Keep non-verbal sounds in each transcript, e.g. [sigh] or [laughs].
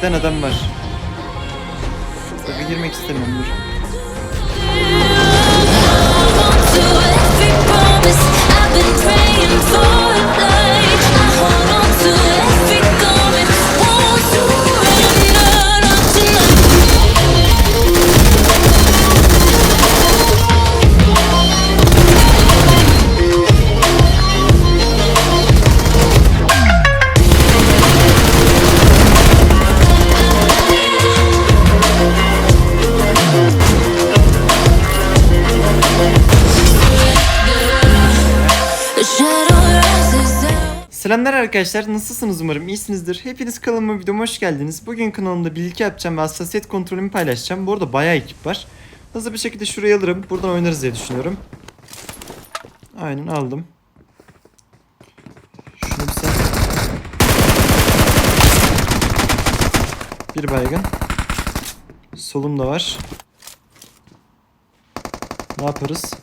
giden adam var. Tabii girmek dur. Arkadaşlar nasılsınız umarım iyisinizdir. Hepiniz kanalıma videoma hoş geldiniz. Bugün kanalımda bilgi yapacağım ve hassasiyet kontrolümü paylaşacağım. Bu arada bayağı ekip var. Hızlı bir şekilde şuraya alırım. Buradan oynarız diye düşünüyorum. Aynen aldım. Şunu bir sen. Bir baygın. Solum da var. Ne yaparız?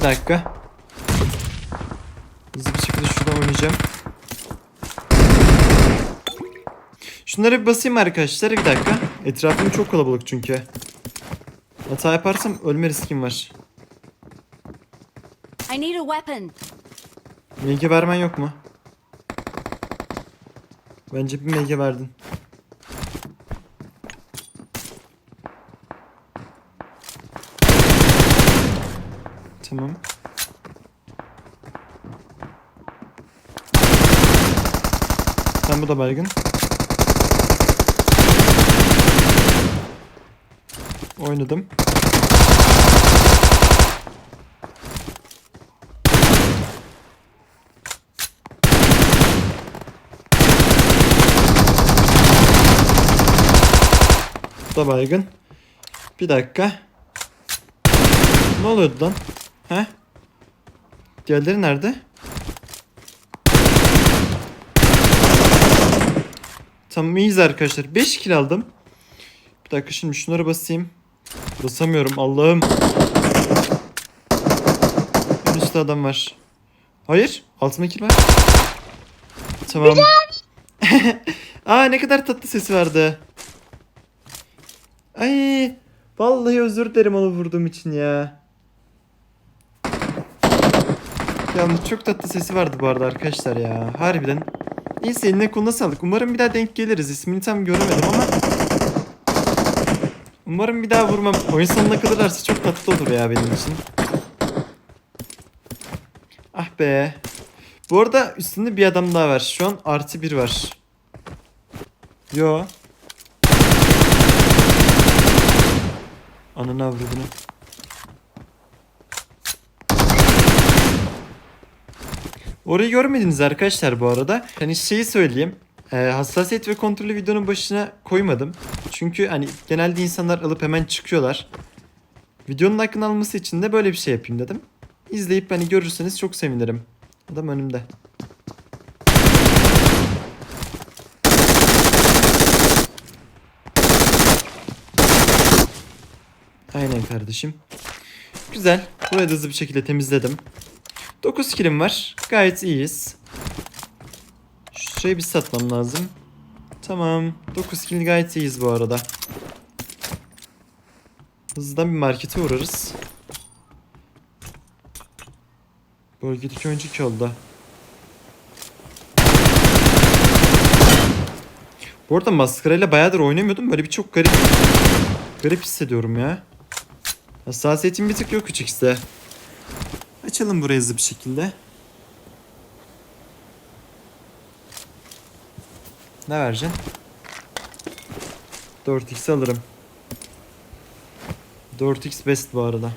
Bir dakika. Hızlı bir şekilde şuradan oynayacağım. Şunları bir basayım arkadaşlar bir dakika. Etrafım çok kalabalık çünkü. Hata yaparsam ölme riskim var. I need a weapon. MG vermen yok mu? Bence bir MG verdin. Tamam. Sen bu da baygın. Oynadım. Da baygın. Bir dakika. Ne oluyordu lan? He? Diğerleri nerede? Tamam iyiyiz arkadaşlar. 5 kill aldım. Bir dakika şimdi şunları basayım. Basamıyorum Allah'ım. En üstte adam var. Hayır. Altında kill var. Tamam. [laughs] Aa ne kadar tatlı sesi vardı. Ay vallahi özür dilerim onu vurduğum için ya. Yalnız çok tatlı sesi vardı bu arada arkadaşlar ya. Harbiden. Neyse eline koluna sağlık. Umarım bir daha denk geliriz. İsmini tam göremedim ama. Umarım bir daha vurmam. Oyun sonuna kalırlarsa çok tatlı olur ya benim için. Ah be. Bu arada üstünde bir adam daha var. Şu an artı bir var. Yo. Ananı avradını. Orayı görmediniz arkadaşlar bu arada. Hani şeyi söyleyeyim. Ee, hassasiyet ve kontrolü videonun başına koymadım. Çünkü hani genelde insanlar alıp hemen çıkıyorlar. Videonun hakkını alması için de böyle bir şey yapayım dedim. İzleyip hani görürseniz çok sevinirim. Adam önümde. Aynen kardeşim. Güzel. Burayı da hızlı bir şekilde temizledim. 9 kilim var. Gayet iyiyiz. Şurayı bir satmam lazım. Tamam. 9 kill gayet iyiyiz bu arada. Hızlıdan bir markete uğrarız. Bölgedeki önceki yolda. Bu arada maskarayla bayağıdır oynamıyordum. Böyle bir çok garip garip hissediyorum ya. Hassasiyetim bir tık yok 3x'de. Açalım burayı hızlı bir şekilde. Ne vereceksin? 4x alırım. 4x best bu arada.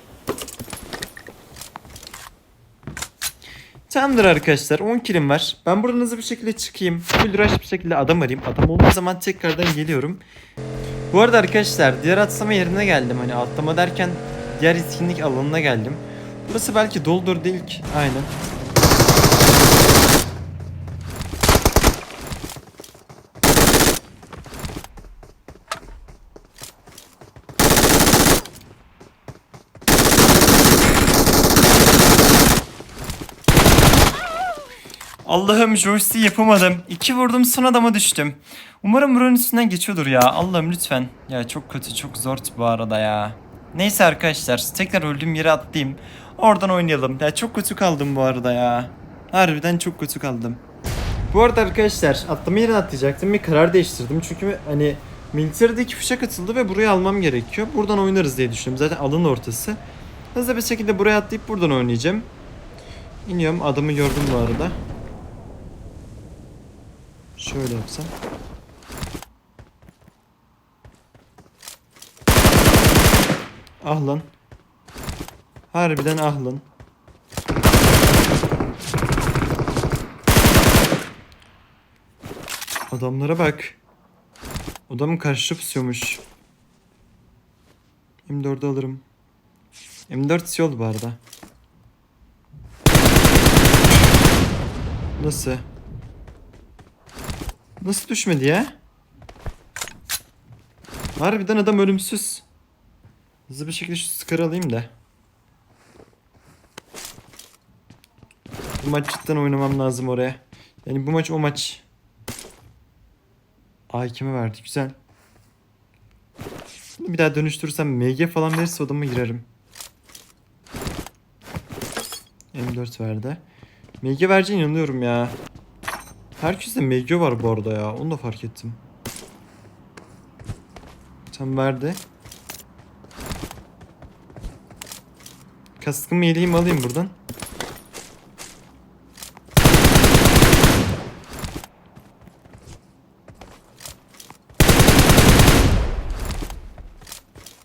Tamamdır arkadaşlar 10 kilim var. Ben buradan hızlı bir şekilde çıkayım. Full rush bir şekilde adam arayayım. Adam olduğu zaman tekrardan geliyorum. Bu arada arkadaşlar diğer atlama yerine geldim. Hani atlama derken diğer etkinlik alanına geldim. Burası belki doldurdu ilk. Aynen. Allah'ım joystick yapamadım. İki vurdum son adama düştüm. Umarım buranın üstünden geçiyordur ya. Allah'ım lütfen. Ya çok kötü çok zor bu arada ya. Neyse arkadaşlar tekrar öldüğüm yere atlayayım. Oradan oynayalım. Ya çok kötü kaldım bu arada ya. Harbiden çok kötü kaldım. Bu arada arkadaşlar atlama yerine atlayacaktım. Bir karar değiştirdim. Çünkü hani military'deki fişek atıldı ve burayı almam gerekiyor. Buradan oynarız diye düşünüyorum. Zaten alın ortası. Hızlı bir şekilde buraya atlayıp buradan oynayacağım. İniyorum. Adamı gördüm bu arada. Şöyle yapsam. Ah lan. Harbiden ah lan. Adamlara bak. Adamın karşı pusuyormuş. M4'ü alırım. M4 yol bu arada. Nasıl? Nasıl düşmedi ya? Harbiden adam ölümsüz. Hızlı bir şekilde şu skarı alayım da. Bu maç cidden oynamam lazım oraya. Yani bu maç o maç. Ay kime verdi? Güzel. Bunu bir daha dönüştürürsem MG falan verirse odama girerim. M4 verdi. MG vereceğine inanıyorum ya. Herkeste MG var bu arada ya. Onu da fark ettim. Tam verdi. Kaskımı yeleğimi alayım buradan.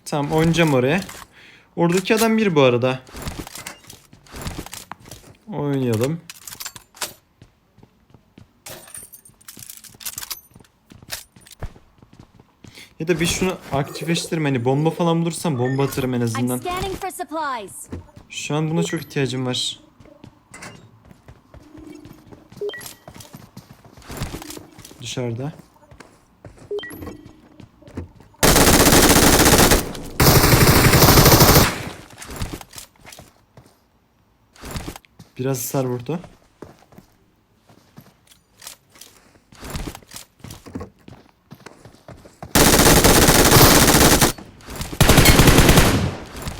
Tamam oynayacağım oraya. Oradaki adam bir bu arada. Oynayalım. Ya da bir şunu aktifleştirme hani bomba falan bulursam bomba atarım en azından. Şu an buna çok ihtiyacım var. Dışarıda. Biraz hasar vurdu.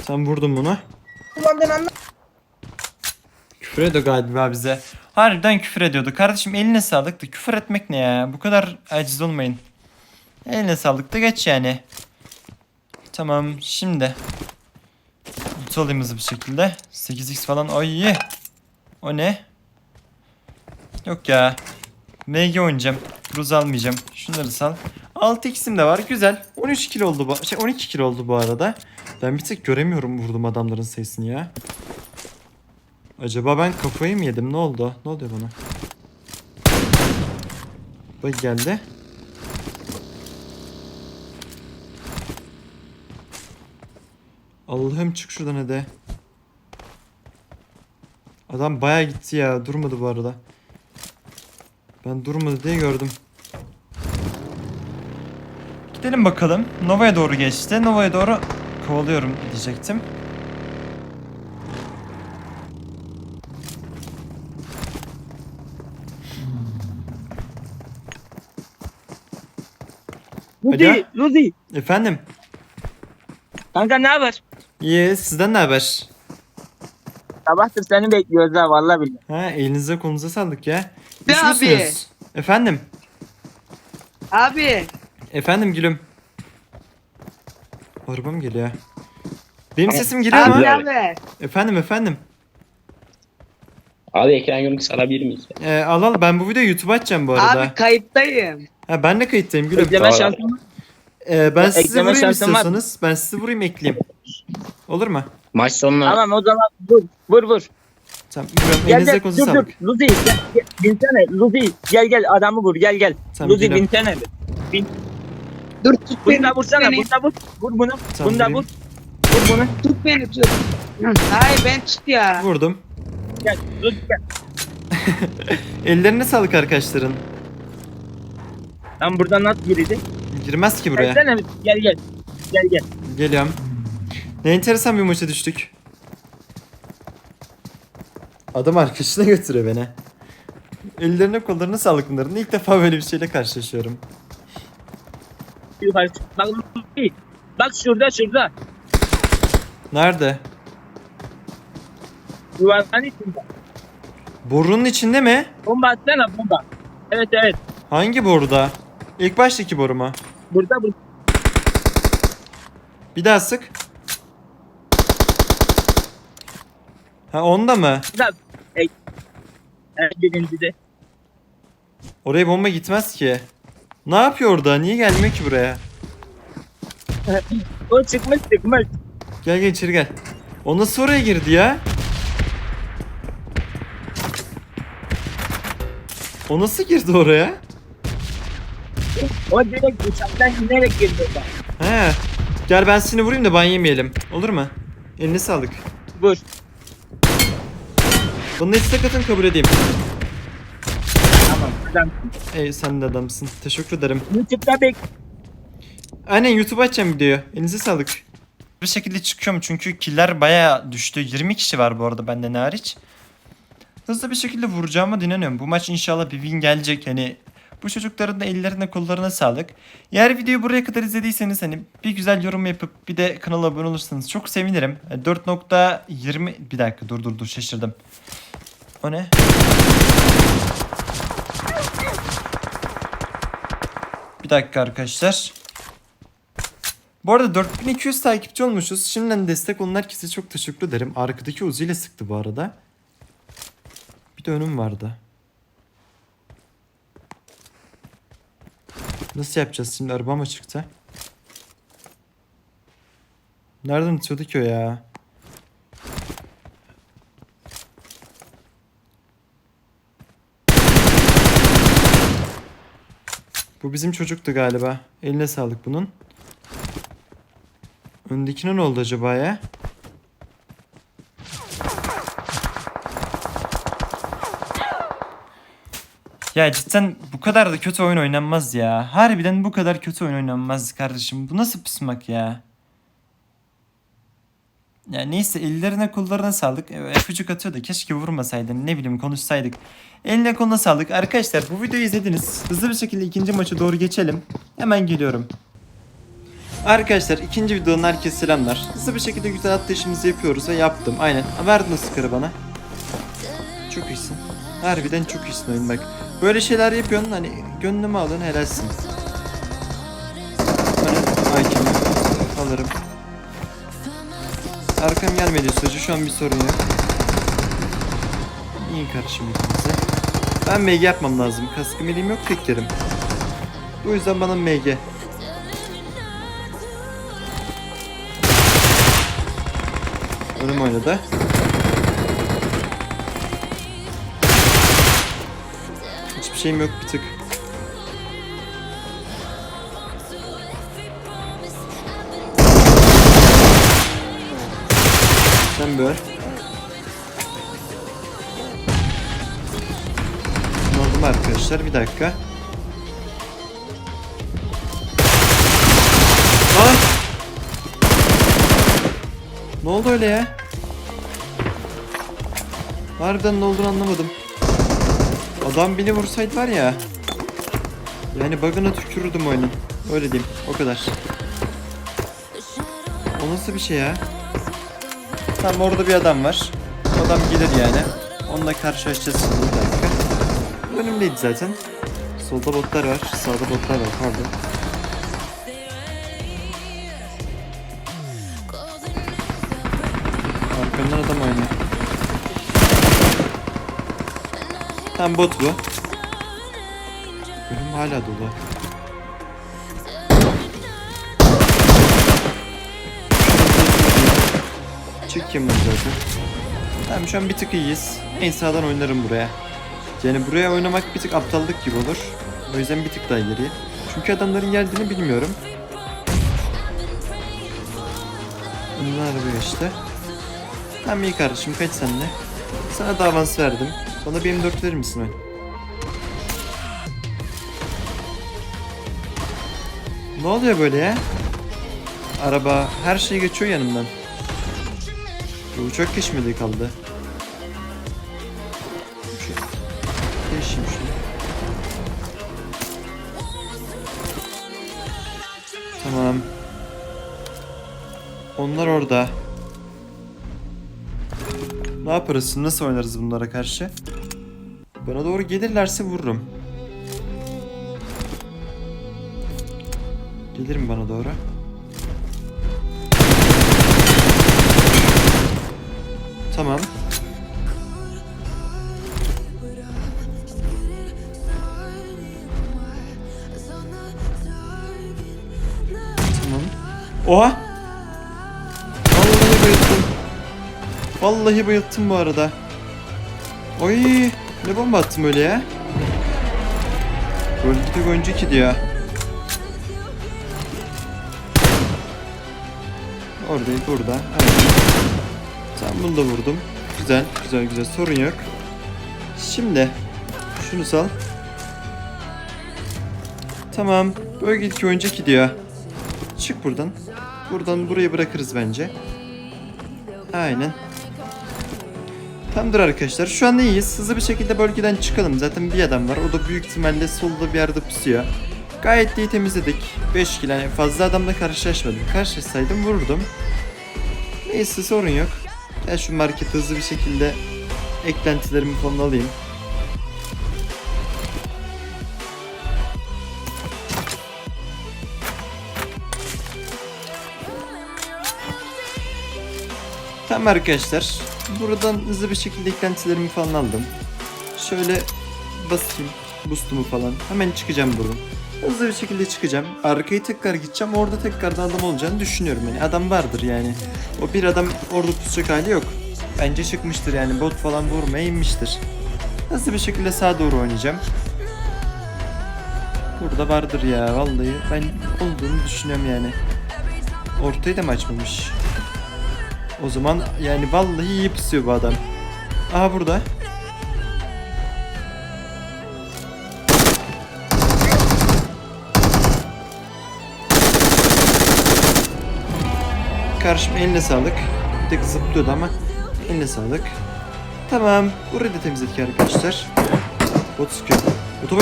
Sen vurdun bunu. Küfür ediyor galiba bize. Harbiden küfür ediyordu. Kardeşim eline sağlık da küfür etmek ne ya? Bu kadar aciz olmayın. Eline sağlık da geç yani. Tamam şimdi. Loot alayım hızlı bir şekilde. 8x falan. Ay. O ne? Yok ya. MG oynayacağım. Ruz almayacağım. Şunları sal. 6x'im de var. Güzel. 13 kilo oldu bu. Şey 12 kilo oldu bu arada. Ben bir tek göremiyorum vurdum adamların sayısını ya. Acaba ben kafayı mı yedim? Ne oldu? Ne oluyor bana? Bak geldi. Allah'ım çık şuradan hadi. Adam baya gitti ya. Durmadı bu arada. Ben durmadı diye gördüm. Gidelim bakalım. Nova'ya doğru geçti. Nova'ya doğru kovalıyorum diyecektim. Alo? Luzi, Luzi. Efendim? Kanka ne haber? İyi. Sizden ne haber? Sabahtır seni bekliyoruz ha vallahi billahi. Ha elinize kolunuza sağlık ya. Ne Üç abi? müsünüz? Efendim? Abi Efendim gülüm. Arabam geliyor. Benim sesim geliyor abi mu? ne haber? Efendim efendim. Abi ekran görüntüsü alabilir miyiz? Ee, al al ben bu videoyu YouTube'a açacağım bu arada. Abi kayıttayım. Ha, ben de kayıttayım gülüm. Ekleme Tamam. Ee, ben sizi Ekleme vurayım şansın var mı? istiyorsanız. Ben sizi vurayım ekleyeyim. Olur mu? Maç sonuna Tamam o zaman vur vur vur. Tamam. Vuruyorum. Gel Elinize gel kolunuza dur dur. sağlık. Luzi gel, gel, binsene Luzi gel gel adamı vur gel gel. Tamam, Luzi binsene. Bin. Dur tut Bunu beni. da vursana beni. bunu da vur. Vur bunu. Tamam, bunu da vur. Vur bunu. Tut beni tut. Hayır ben tut ya. Vurdum. Gel Luzi gel. [laughs] Ellerine sağlık arkadaşların. Lan buradan nasıl girdi? Girmez ki buraya. Gelsene gel gel. Gel gel. Geliyorum. Ne enteresan bir maça düştük. Adam arkadaşına götürüyor beni. Ellerine kollarına sağlık bunların. İlk defa böyle bir şeyle karşılaşıyorum. Yukarı çık. Bak. Bak şurada şurada. Nerede? Yuvarlanın içinde. Borunun içinde mi? Bomba atsana bomba. Evet evet. Hangi boruda? İlk baştaki boru mu? Burada burada. Bir daha sık. Ha onda mı? burada. E, evet, birinci de. Oraya bomba gitmez ki. Ne yapıyor orada? Niye gelmiyor ki buraya? [laughs] O çıkmış çıkmış. Gel gel içeri gel. O nasıl oraya girdi ya? O nasıl girdi oraya? O direkt uçaktan inerek girdi orada. He. Gel ben seni vurayım da ban yemeyelim. Olur mu? Eline sağlık. Vur. Bana istek atın kabul edeyim. Tamam adam. Ey sen de adamsın. Teşekkür ederim. YouTube'da bek. Aynen YouTube açacağım videoyu. Elinize sağlık. Bir şekilde çıkıyorum çünkü killer bayağı düştü. 20 kişi var bu arada benden hariç. Hızlı bir şekilde vuracağıma dinanıyorum. Bu maç inşallah bir win gelecek. Hani bu çocukların da ellerine kollarına sağlık. Eğer videoyu buraya kadar izlediyseniz hani bir güzel yorum yapıp bir de kanala abone olursanız çok sevinirim. E, 4.20 bir dakika dur dur dur şaşırdım. O ne? Bir dakika arkadaşlar. Bu arada 4200 takipçi olmuşuz. Şimdiden destek olan herkese çok teşekkür ederim. Arkadaki Uzi sıktı bu arada. Bir de önüm vardı. Nasıl yapacağız şimdi? Araba mı çıktı? Nereden atıyordu ki o ya? Bu bizim çocuktu galiba. Eline sağlık bunun. Öndekine ne oldu acaba ya? Ya cidden bu kadar da kötü oyun oynanmaz ya. Harbiden bu kadar kötü oyun oynanmaz kardeşim. Bu nasıl pısmak ya? Ya neyse ellerine kollarına sağlık. E, Öpücük atıyor da keşke vurmasaydın. Ne bileyim konuşsaydık. Eline koluna sağlık. Arkadaşlar bu videoyu izlediniz. Hızlı bir şekilde ikinci maça doğru geçelim. Hemen geliyorum. Arkadaşlar ikinci videonun herkese selamlar. Hızlı bir şekilde güzel atlayışımızı yapıyoruz ve yaptım. Aynen. Verdin o sıkarı bana. Çok iyisin. Harbiden çok iyisin oyun bak. Böyle şeyler yapıyorsun hani gönlümü alın helalsin. Hani IQ'mu alırım. Arkam gelmediği sürece şu an bir sorun yok. İyi karışım ikimize. Ben MG yapmam lazım. Kaskım elim yok tek yerim. Bu yüzden bana MG. Önüm oynadı. Hiçbir şeyim yok bir tık. Sen böyle. Mu arkadaşlar? Bir dakika. Lan! Ne oldu öyle ya? Harbiden ne olduğunu anlamadım. Adam beni vursaydı var ya. Yani bug'ına tükürürdüm oyunun. Öyle diyeyim. O kadar. O nasıl bir şey ya? Tam orada bir adam var. Adam gelir yani. Onunla karşılaşacağız bir dakika. Önümdeydi zaten. Solda botlar var. Sağda botlar var. Pardon. Tam bot bu. Önüm hala dolu. Çıkayım ben zaten. Tamam şu an bir tık iyiyiz. En sağdan oynarım buraya. Yani buraya oynamak bir tık aptallık gibi olur. O yüzden bir tık daha geriye. Çünkü adamların geldiğini bilmiyorum. Önünden araba işte. Tamam iyi kardeşim kaç senle. Sana da avans verdim. Bana bir M4 verir misin öyle? Ne oluyor böyle ya? Araba her şey geçiyor yanımdan. Bu çok geçmedi kaldı. Değişim şunu. Tamam. Onlar orada. Ne yaparız? Nasıl oynarız bunlara karşı? Bana doğru gelirlerse vururum. Gelir mi bana doğru? Tamam. Tamam. Oha! Vallahi bayılttım. Vallahi bayılttım bu arada. Oy! Ne bomba attım öyle ya? Gol gibi oyuncu ki diyor. Oradayım burada. Aynen. Tamam bunu da vurdum. Güzel güzel güzel sorun yok. Şimdi şunu sal. Tamam. Bölgedeki oyuncu gidiyor. Çık buradan. Buradan burayı bırakırız bence. Aynen. Tamamdır arkadaşlar. Şu anda iyiyiz. Hızlı bir şekilde bölgeden çıkalım. Zaten bir adam var. O da büyük ihtimalle solda bir yerde pusuyor. Gayet iyi temizledik. 5 kill. Yani fazla adamla karşılaşmadım. Karşılaşsaydım vururdum. Neyse sorun yok. Gel şu markete hızlı bir şekilde eklentilerimi falan alayım. Tamam arkadaşlar. Buradan hızlı bir şekilde eklentilerimi falan aldım. Şöyle basayım boost'umu falan. Hemen çıkacağım buradan. Hızlı bir şekilde çıkacağım. Arkayı tekrar gideceğim. Orada tekrardan adam olacağını düşünüyorum. Yani adam vardır yani. O bir adam orada pusacak hali yok. Bence çıkmıştır yani. Bot falan vurmaya inmiştir. Hızlı bir şekilde sağa doğru oynayacağım. Burada vardır ya vallahi. Ben olduğunu düşünüyorum yani. Ortayı da mı açmamış? O zaman yani vallahi iyi pusuyor bu adam. Aha burada. Karşım eline sağlık. Bir tık zıplıyordu ama eline sağlık. Tamam. Burayı da temizledik arkadaşlar. Bot sıkıyor. Botu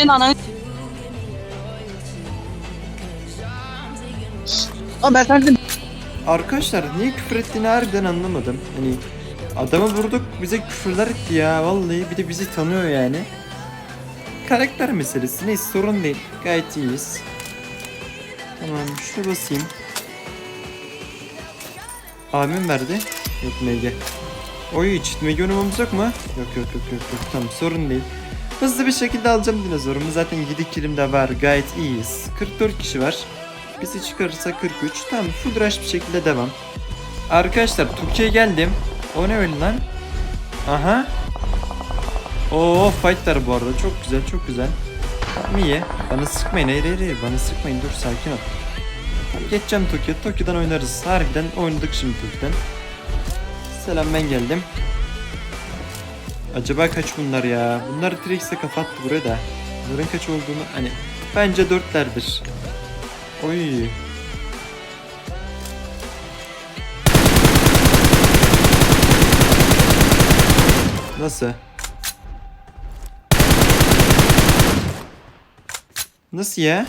senin ananı Ama ben sensin. Arkadaşlar niye küfür ettiğini harbiden anlamadım. Hani adamı vurduk bize küfürler etti ya vallahi bir de bizi tanıyor yani. Karakter meselesi neyse sorun değil gayet iyiyiz. Tamam şunu basayım. Abim verdi. Yok MG. Oy çift MG oynamamız yok mu? Yok yok yok yok yok tamam sorun değil. Hızlı bir şekilde alacağım dinozorumu zaten 7 kilim de var gayet iyiyiz. 44 kişi var. Bizi çıkarırsa 43. Tamam full rush bir şekilde devam. Arkadaşlar Türkiye'ye geldim. O ne öyle lan? Aha. Oo fightlar bu arada. Çok güzel çok güzel. İyi. Bana sıkmayın. Hayır hayır hayır. Bana sıkmayın. Dur sakin ol. Geçeceğim Tokyo. Tokyo'dan oynarız. Harbiden oynadık şimdi Tokyo'dan. Selam ben geldim. Acaba kaç bunlar ya? Bunlar Trix'e kafa attı buraya da. Bunların kaç olduğunu hani bence dörtlerdir. Oy. Nasıl? Nasıl ya?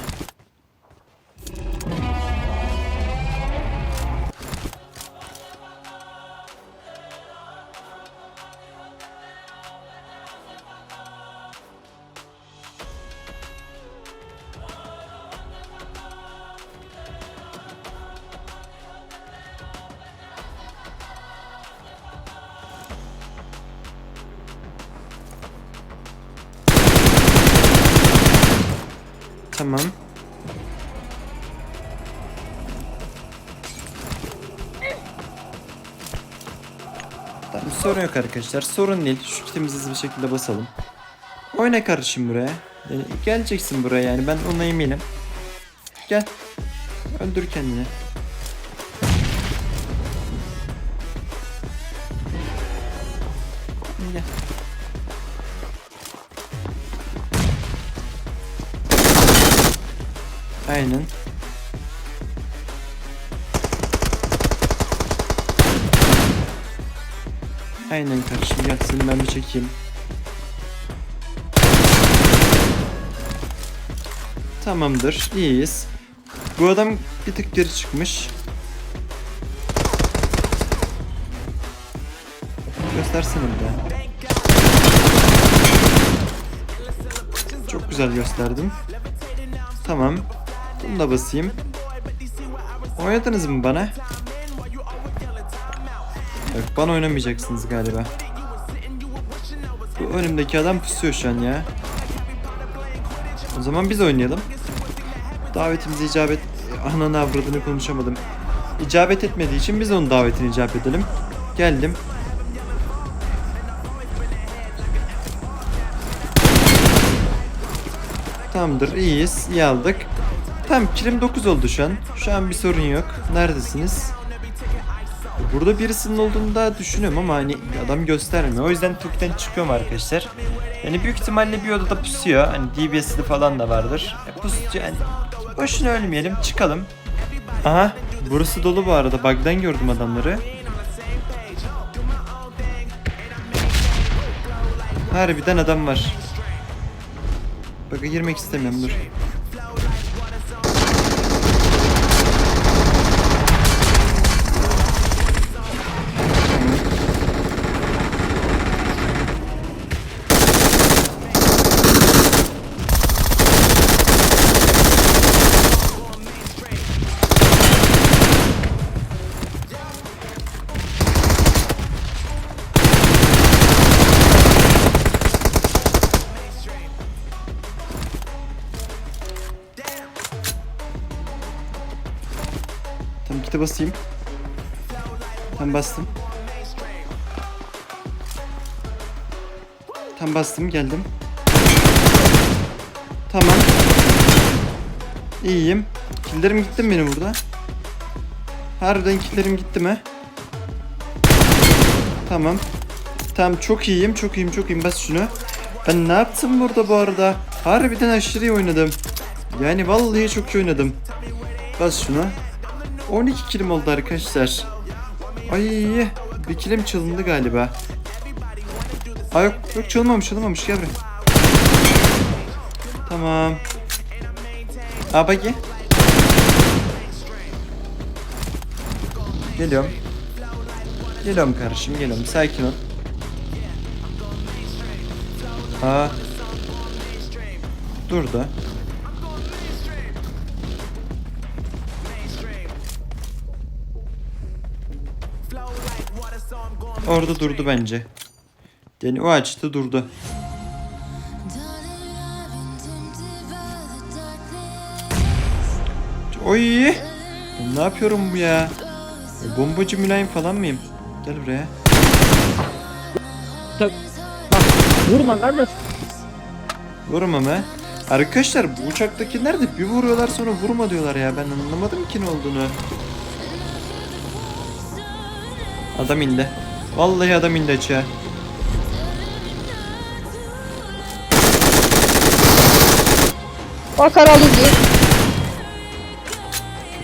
Yok arkadaşlar. Sorun değil. Şu kitimizi bir şekilde basalım. Oyna kardeşim buraya. Yani geleceksin buraya yani ben ona eminim. Gel. Öldür kendini. Gel. Aynen. Aynen kardeşim gel seni ben bir çekeyim. Tamamdır iyiyiz. Bu adam bir tık geri çıkmış. Göstersene bir daha. Çok güzel gösterdim. Tamam. Bunu da basayım. Oynadınız mı bana? Bana oynamayacaksınız galiba. Bu önümdeki adam pusuyor şu an ya. O zaman biz oynayalım. Davetimize icabet... Ananı avradını konuşamadım. İcabet etmediği için biz onun davetini icap edelim. Geldim. Tamamdır iyiyiz. iyi aldık. Tamam kilim 9 oldu şu an. Şu an bir sorun yok. Neredesiniz? Burada birisinin olduğunu da düşünüyorum ama hani adam göstermiyor. O yüzden Türk'ten çıkıyorum arkadaşlar. Yani büyük ihtimalle bir odada pusuyor. Hani DBS'li falan da vardır. E, pusucu yani boşuna ölmeyelim çıkalım. Aha burası dolu bu arada. Bug'dan gördüm adamları. Harbiden adam var. Bug'a girmek istemiyorum dur. Basayım. Tam bastım. Tam bastım geldim. Tamam. İyiyim. Killerim gitti mi benim burada? Harbiden killerim gitti mi? Tamam. Tamam çok iyiyim çok iyiyim çok iyiyim bas şunu. Ben ne yaptım burada bu arada? Harbiden aşırı iyi oynadım. Yani vallahi çok iyi oynadım. Bas şunu. 12 kilim oldu arkadaşlar. Ay bir kilim çalındı galiba. Ay yok yok çalınmamış çalınmamış gel buraya. Tamam. Aa bagi. Geliyorum. Geliyorum kardeşim geliyorum sakin ol. Aa. Dur da. Orada durdu bence. Yani o açtı durdu. Oy! Ben ne yapıyorum bu ya? E, Bombacı mülayim falan mıyım? Gel buraya. Vurma kardeş. Vurma mı? Arkadaşlar bu uçaktakiler de bir vuruyorlar sonra vurma diyorlar ya. Ben anlamadım ki ne olduğunu. Adam indi. Vallahi adam indi açığa. Diye.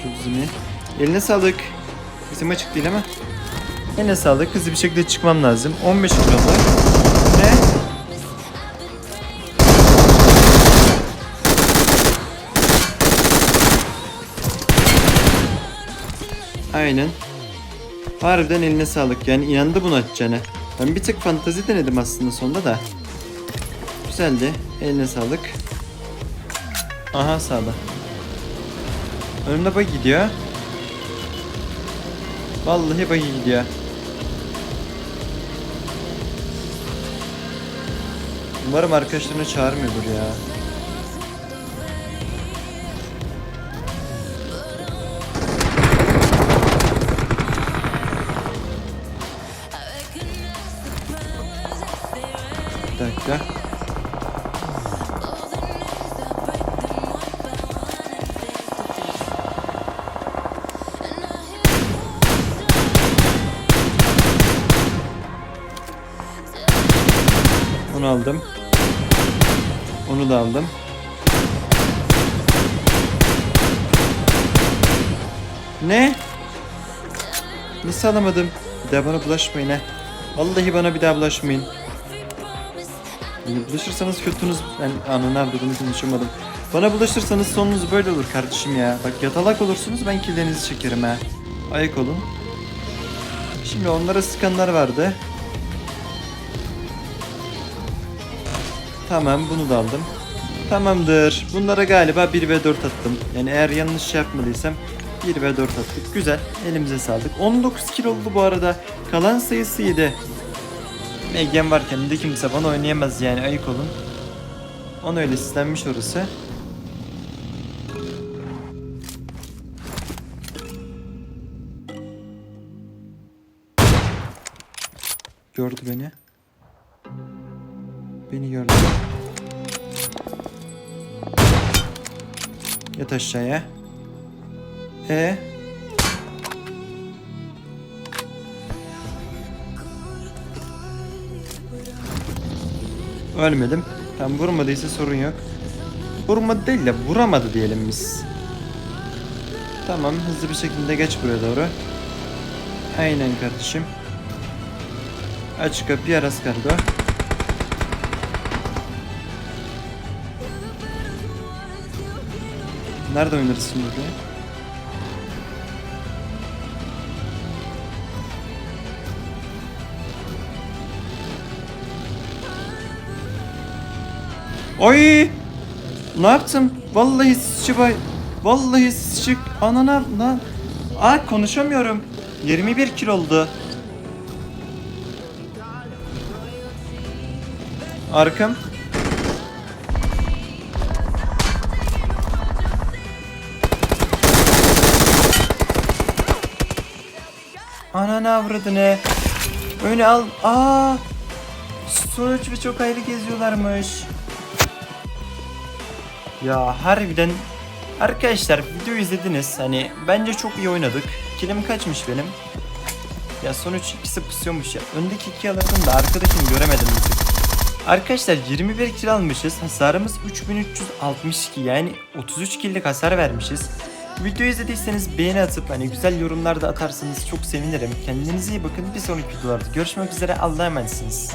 Çok zimi. Eline sağlık. Bizim açık değil ama. Eline sağlık. Hızlı bir şekilde çıkmam lazım. 15 oldu. Ne? Aynen. Harbiden eline sağlık. Yani inandı buna atacağına. Ben bir tık fantazi denedim aslında sonunda da. Güzeldi. Eline sağlık. Aha sağda. Önümde bak gidiyor. Vallahi bak gidiyor. Umarım arkadaşlarını çağırmıyordur ya. Ne? Nasıl alamadım? Bir daha bana bulaşmayın ha. Vallahi bana bir daha bulaşmayın. Bulaşırsanız kötünüz... Ben anını avradını konuşamadım. Bana bulaşırsanız sonunuz böyle olur kardeşim ya. Bak yatalak olursunuz ben killerinizi çekerim ha. Ayak olun. Şimdi onlara sıkanlar vardı. Tamam bunu da aldım. Tamamdır. Bunlara galiba 1 ve 4 attım. Yani eğer yanlış şey yapmadıysam 1 ve 4 attık. Güzel. Elimize sağlık. 19 kilo oldu bu arada. Kalan sayısı 7. Megan varken de kimse bana oynayamaz yani ayık olun. Ona öyle sistemmiş orası. Gördü beni. Beni gördü. Yat aşağıya. E Ölmedim. Tam vurmadıysa sorun yok. Vurmadı değil de vuramadı diyelim biz. Tamam hızlı bir şekilde geç buraya doğru. Aynen kardeşim. Aç kapıyı aras kargo. Nerede oynarız şimdi buraya? Oy! Ne yaptım? Vallahi sisçi bay. Vallahi sisçi. Anana lan. Aa konuşamıyorum. 21 kilo oldu. Arkam. Ananı avradını. Öyle al. Aa. Sonuç ve çok ayrı geziyorlarmış. Ya harbiden Arkadaşlar video izlediniz. Hani bence çok iyi oynadık. Kilim kaçmış benim. Ya sonuç ikisi pusuyormuş ya. Öndeki iki alırdım da arkadakini göremedim. Arkadaşlar 21 kill almışız. Hasarımız 3362 yani 33 kill'lik hasar vermişiz. Videoyu izlediyseniz beğeni atıp hani güzel yorumlar da atarsanız çok sevinirim. Kendinize iyi bakın. Bir sonraki videolarda görüşmek üzere. Allah'a emanetsiniz.